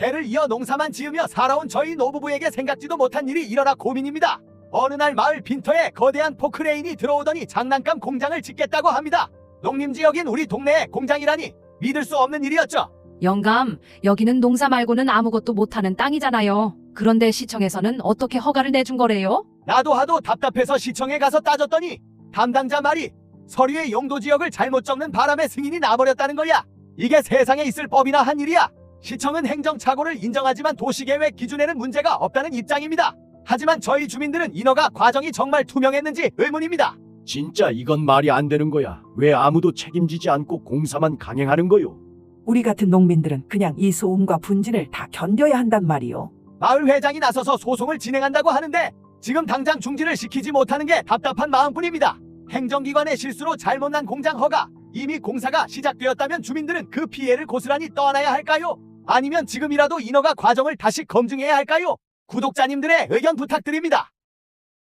대를 이어 농사만 지으며 살아온 저희 노부부에게 생각지도 못한 일이 일어나 고민입니다. 어느 날 마을 빈터에 거대한 포크레인이 들어오더니 장난감 공장을 짓겠다고 합니다. 농림 지역인 우리 동네에 공장이라니 믿을 수 없는 일이었죠. 영감, 여기는 농사 말고는 아무것도 못하는 땅이잖아요. 그런데 시청에서는 어떻게 허가를 내준 거래요? 나도 하도 답답해서 시청에 가서 따졌더니 담당자 말이 서류의 용도 지역을 잘못 적는 바람에 승인이 나버렸다는 거야. 이게 세상에 있을 법이나 한 일이야. 시청은 행정착오를 인정하지만 도시계획 기준에는 문제가 없다는 입장입니다. 하지만 저희 주민들은 인허가 과정이 정말 투명했는지 의문입니다. 진짜 이건 말이 안 되는 거야. 왜 아무도 책임지지 않고 공사만 강행하는 거요? 우리 같은 농민들은 그냥 이 소음과 분진을 다 견뎌야 한단 말이오. 마을 회장이 나서서 소송을 진행한다고 하는데 지금 당장 중지를 시키지 못하는 게 답답한 마음뿐입니다. 행정기관의 실수로 잘못난 공장 허가 이미 공사가 시작되었다면 주민들은 그 피해를 고스란히 떠안아야 할까요? 아니면 지금이라도 인허가 과정을 다시 검증해야 할까요? 구독자님들의 의견 부탁드립니다.